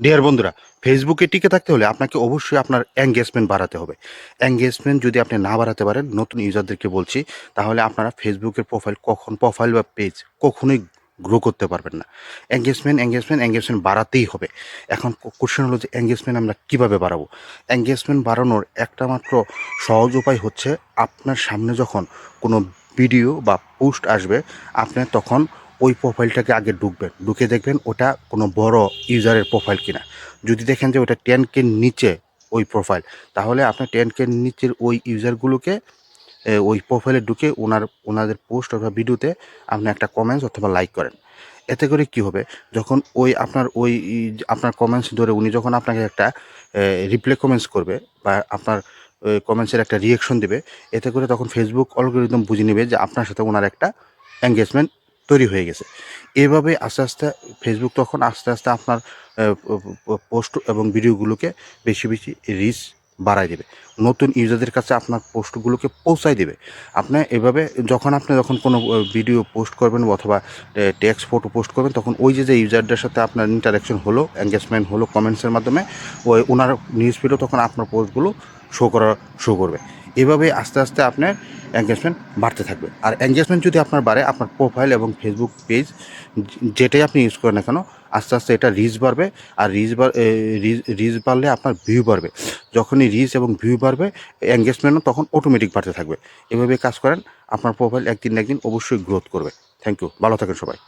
Deer বন্ধুরা ফেসবুকে টিকে থাকতে হলে আপনাকে অবশ্যই আপনার এঙ্গেজমেন্ট বাড়াতে হবে। এঙ্গেজমেন্ট যদি আপনি না বাড়াতে পারেন, নতুন ইউজারদেরকে বলছি, তাহলে আপনারা ফেসবুকের প্রোফাইল কখন প্রোফাইল বা পেজ কখনোই গ্রো করতে পারবেন না। এঙ্গেজমেন্ট এঙ্গেজমেন্ট এঙ্গেজমেন্ট বাড়াতেই হবে। এখন কোশ্চেন হলো যে এঙ্গেজমেন্ট আমরা কীভাবে বাড়াবো? এঙ্গেজমেন্ট বাড়ানোর একটা মাত্র সহজ উপায় হচ্ছে, আপনার সামনে যখন কোনো ভিডিও বা পোস্ট আসবে, আপনি তখন ওই প্রোফাইলটাকে আগে ঢুকবেন। ঢুকে দেখবেন ওটা কোনো বড় ইউজারের প্রোফাইল কিনা। যদি দেখেন যে ওটা টেন কে নিচে ওই প্রোফাইল তাহলে আপনার টেন কে নিচের ওই ইউজারগুলোকে ওই প্রোফাইলে ঢুকে ওনার, ওনাদের পোস্ট অথবা ভিডিওতে আপনি একটা কমেন্টস অথবা লাইক করেন। এতে করে কি হবে? যখন ওই আপনার ওই, আপনার কমেন্টস ধরে উনি যখন আপনাকে একটা রিপ্লে কমেন্টস করবে বা আপনার কমেন্টসের একটা রিয়েকশন দেবে, এতে করে তখন ফেসবুক অলগোরিদম বুঝে নেবে যে আপনার সাথে ওনার একটা এঙ্গেজমেন্ট তৈরি হয়ে গেছে। এভাবে আস্তে আস্তে ফেসবুক তখন আস্তে আস্তে আপনার পোস্ট এবং ভিডিওগুলোকে বেশি বেশি রিচ বাড়ায় দেবে। নতুন ইউজারদের কাছে আপনার পোস্টগুলোকে পৌঁছায় দেবে। আপনি এভাবে যখন আপনি যখন কোনো ভিডিও পোস্ট করবেন অথবা টেক্সট ফটো পোস্ট করবেন, তখন ওই যে যে ইউজারদের সাথে আপনার ইন্টারাকশন হলো এঙ্গেজমেন্ট হলো কমেন্টসের মাধ্যমে, ওই ওনার নিউজ ফিডও তখন আপনার পোস্টগুলো শো করা শো করবে। এভাবে আস্তে আস্তে আপনার এঙ্গেজমেন্ট বাড়তে থাকবে। আর এঙ্গেজমেন্ট যদি আপনার বাড়ে, আপনার প্রোফাইল এবং ফেসবুক পেজ যেটাই আপনি ইউজ করেন না কেন, আস্তে আস্তে এটা রিচ বাড়বে। আর রিচ রিচ বাড়লে আপনার ভিউ বাড়বে। যখনই রিচ এবং ভিউ বাড়বে এঙ্গেজমেন্টও তখন অটোমেটিক বাড়তে থাকবে। এভাবে কাজ করেন, আপনার প্রোফাইল একদিন একদিন অবশ্যই গ্রোথ করবে। থ্যাংক ইউ ভালো থাকেন সবাই।